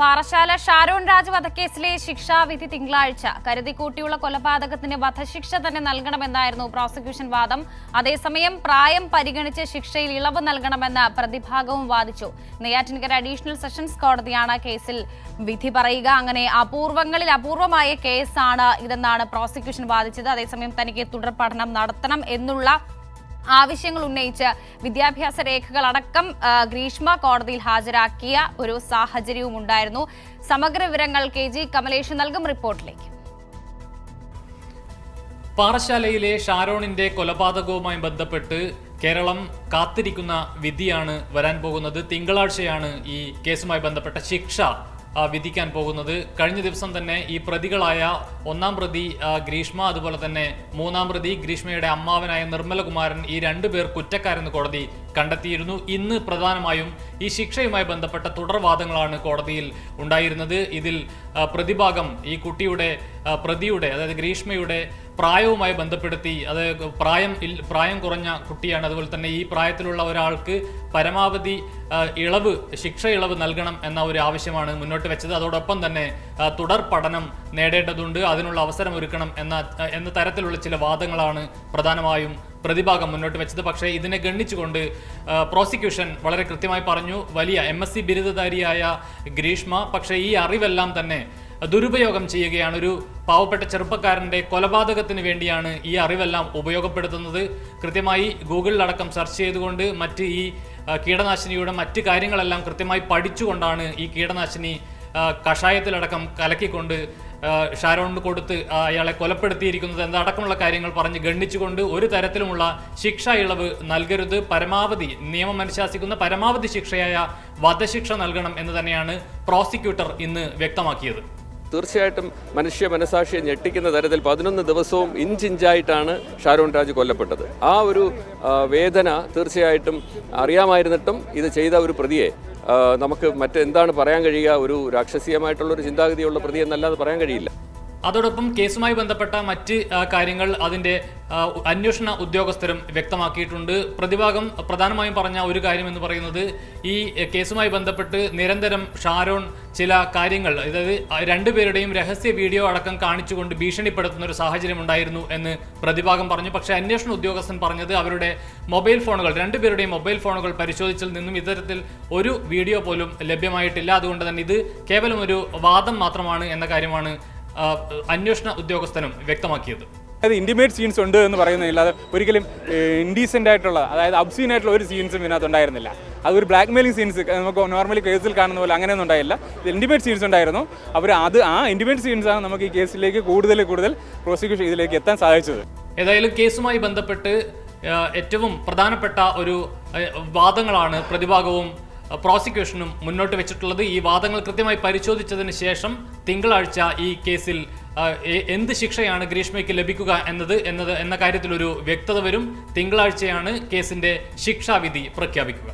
പാറശാല ഷാരോൺ രാജ് വധക്കേസിലെ ശിക്ഷാവിധി തിങ്കളാഴ്ച. കരുതിക്കൂട്ടിയുള്ള കൊലപാതകത്തിന് വധശിക്ഷ തന്നെ നൽകണമെന്നായിരുന്നു പ്രോസിക്യൂഷൻ വാദം. അതേസമയം പ്രായം പരിഗണിച്ച് ശിക്ഷയിൽ ഇളവ് നൽകണമെന്ന് പ്രതിഭാഗവും വാദിച്ചു. നെയ്യാറ്റിൻകര അഡീഷണൽ സെഷൻസ് കോടതിയാണ് കേസിൽ വിധി പറയുക. അങ്ങനെ അപൂർവങ്ങളിൽ അപൂർവമായ കേസാണ് ഇതെന്നാണ് പ്രോസിക്യൂഷൻ വാദിച്ചത്. അതേസമയം തനിക്ക് തുടർ പഠനം നടത്തണം എന്നുള്ള ആവശ്യങ്ങൾ ഉന്നയിച്ച് വിദ്യാഭ്യാസ രേഖകളടക്കം ഗ്രീഷ്മ കോടതിയിൽ ഹാജരാക്കിയ ഒരു സാഹചര്യവും ഉണ്ടായിരുന്നു. സമഗ്ര വിവരങ്ങൾ കെ ജി കമലേഷ് നൽകും റിപ്പോർട്ടിലേക്ക്. പാറശാലയിലെ ഷാരോണിന്റെ കൊലപാതകവുമായി ബന്ധപ്പെട്ട് കേരളം കാത്തിരിക്കുന്ന വിധിയാണ് വരാൻ പോകുന്നത്. തിങ്കളാഴ്ചയാണ് ഈ കേസുമായി ബന്ധപ്പെട്ട ശിക്ഷ. വിധിക്കാൻ പോകുന്നത്. കഴിഞ്ഞ ദിവസം തന്നെ ഈ പ്രതികളായ ഒന്നാം പ്രതി ഗ്രീഷ്മ അതുപോലെ തന്നെ മൂന്നാം പ്രതി ഗ്രീഷ്മയുടെ അമ്മാവനായ നിർമ്മലകുമാരൻ ഈ രണ്ടുപേർ കുറ്റക്കാരെന്ന് കോടതി കണ്ടെത്തിയിരുന്നു. ഇന്ന് പ്രധാനമായും ഈ ശിക്ഷയുമായി ബന്ധപ്പെട്ട തുടർവാദങ്ങളാണ് കോടതിയിൽ ഉണ്ടായിരുന്നത്. ഇതിൽ പ്രതിഭാഗം ഈ കുട്ടിയുടെ പ്രതിയുടെ അതായത് ഗ്രീഷ്മയുടെ പ്രായവുമായി ബന്ധപ്പെടുത്തി അത് പ്രായം പ്രായം കുറഞ്ഞ കുട്ടിയാണ്. അതുപോലെ തന്നെ ഈ പ്രായത്തിലുള്ള ഒരാൾക്ക് പരമാവധി ഇളവ് ശിക്ഷ ഇളവ് നൽകണം എന്ന ഒരു ആവശ്യമാണ് മുന്നോട്ട് വെച്ചത്. അതോടൊപ്പം തന്നെ തുടർ പഠനം നേടേണ്ടതുണ്ട്. അതിനുള്ള അവസരം ഒരുക്കണം എന്ന എന്ന തരത്തിലുള്ള ചില വാദങ്ങളാണ് പ്രധാനമായും പ്രതിഭാഗം മുന്നോട്ട് വെച്ചത്. പക്ഷേ ഇതിനെ ഗണ്ണിച്ചുകൊണ്ട് പ്രോസിക്യൂഷൻ വളരെ കൃത്യമായി പറഞ്ഞു. വലിയ എം എസ് സി ബിരുദധാരിയായ ഗ്രീഷ്മ പക്ഷേ ഈ അറിവെല്ലാം തന്നെ ദുരുപയോഗം ചെയ്യുകയാണ് ഒരു പാവപ്പെട്ട ചെറുപ്പക്കാരന്റെ കൊലപാതകത്തിന് വേണ്ടിയാണ് ഈ അറിവെല്ലാം ഉപയോഗപ്പെടുത്തുന്നത്. കൃത്യമായി ഗൂഗിളിലടക്കം സെർച്ച് ചെയ്തുകൊണ്ട് മറ്റ് ഈ കീടനാശിനിയുടെ മറ്റ് കാര്യങ്ങളെല്ലാം കൃത്യമായി പഠിച്ചുകൊണ്ടാണ് ഈ കീടനാശിനി കഷായത്തിലടക്കം കലക്കിക്കൊണ്ട് ഷാരോണിന് കൊടുത്ത് അയാളെ കൊലപ്പെടുത്തിയിരിക്കുന്നത് എന്നതടക്കമുള്ള കാര്യങ്ങൾ പറഞ്ഞ് ഗണ്ണിച്ചുകൊണ്ട് ഒരു തരത്തിലുമുള്ള ശിക്ഷ ഇളവ് നൽകരുത്. പരമാവധി നിയമം അനുശാസിക്കുന്ന പരമാവധി ശിക്ഷയായ വധശിക്ഷ നൽകണം എന്ന് തന്നെയാണ് പ്രോസിക്യൂട്ടർ ഇന്ന് വ്യക്തമാക്കിയത്. തീർച്ചയായിട്ടും മനുഷ്യ മനസാക്ഷിയെ ഞെട്ടിക്കുന്ന തരത്തിൽ പതിനൊന്ന് ദിവസവും ഇഞ്ചിഞ്ചായിട്ടാണ് ഷാരോൺ രാജ് കൊല്ലപ്പെട്ടത്. ആ ഒരു വേദന തീർച്ചയായിട്ടും അറിയാമായിരുന്നിട്ടും ഇത് ചെയ്ത ഒരു പ്രതിയെ നമുക്ക് മറ്റെന്താണ് പറയാൻ കഴിയുക? ഒരു രാക്ഷസീയമായിട്ടുള്ള ഒരു ചിന്താഗതിയുള്ള പ്രതി എന്നല്ലാതെ പറയാൻ കഴിയില്ല. അതോടൊപ്പം കേസുമായി ബന്ധപ്പെട്ട മറ്റ് കാര്യങ്ങൾ അതിന്റെ അന്വേഷണ ഉദ്യോഗസ്ഥരും വ്യക്തമാക്കിയിട്ടുണ്ട്. പ്രതിഭാഗം പ്രധാനമായും പറഞ്ഞ ഒരു കാര്യം എന്ന് പറയുന്നത് ഈ കേസുമായി ബന്ധപ്പെട്ട് നിരന്തരം ഷാരോൺ ചില കാര്യങ്ങൾ അതായത് രണ്ടുപേരുടെയും രഹസ്യ വീഡിയോ അടക്കം കാണിച്ചുകൊണ്ട് ഭീഷണിപ്പെടുത്തുന്ന ഒരു സാഹചര്യം ഉണ്ടായിരുന്നു എന്ന് പ്രതിഭാഗം പറഞ്ഞു. പക്ഷേ അന്വേഷണ ഉദ്യോഗസ്ഥൻ പറഞ്ഞത് അവരുടെ മൊബൈൽ ഫോണുകൾ രണ്ടുപേരുടെയും മൊബൈൽ ഫോണുകൾ പരിശോധിച്ചതിൽ നിന്നും ഇത്തരത്തിൽ ഒരു വീഡിയോ പോലും ലഭ്യമായിട്ടില്ല. അതുകൊണ്ട് തന്നെ ഇത് കേവലം ഒരു വാദം മാത്രമാണ് എന്ന കാര്യമാണ് അന്വേഷണ ഉദ്യോഗസ്ഥനും വ്യക്തമാക്കിയത്. അതായത് ഇന്റിമേറ്റ് സീൻസ് ഉണ്ട് എന്ന് പറയുന്നതില്ലാതെ ഒരിക്കലും ഇൻഡീസെന്റ് ആയിട്ടുള്ള അതായത് അബ്സീൻ ആയിട്ടുള്ള ഒരു സീൻസും ഇതിനകത്ത് ഉണ്ടായിരുന്നില്ല. അതൊരു ബ്ലാക്ക് മെയിലിംഗ് സീൻസ് നമുക്ക് നോർമലി കേസിൽ കാണുന്ന പോലെ അങ്ങനെയൊന്നും ഉണ്ടായില്ല. ഇത് ഇന്റിമേറ്റ് സീൻസ് ഉണ്ടായിരുന്നു. അവർ അത് ആ ഇന്റിമേറ്റ് സീൻസാണ് നമുക്ക് ഈ കേസിലേക്ക് കൂടുതൽ കൂടുതൽ പ്രോസിക്യൂഷൻ ഇതിലേക്ക് എത്താൻ സാധിച്ചത്. ഏതായാലും കേസുമായി ബന്ധപ്പെട്ട് ഏറ്റവും പ്രധാനപ്പെട്ട ഒരു വാദങ്ങളാണ് പ്രതിഭാഗവും പ്രോസിക്യൂഷനും മുന്നോട്ട് വെച്ചിട്ടുള്ളത്. ഈ വാദങ്ങൾ കൃത്യമായി പരിശോധിച്ചതിന് ശേഷം തിങ്കളാഴ്ച ഈ കേസിൽ എന്ത് ശിക്ഷയാണ് ഗ്രീഷ്മയ്ക്ക് ലഭിക്കുക എന്നത് എന്നത് എന്ന കാര്യത്തിലൊരു വ്യക്തത വരും. തിങ്കളാഴ്ചയാണ് കേസിന്റെ ശിക്ഷാവിധി പ്രഖ്യാപിക്കുക.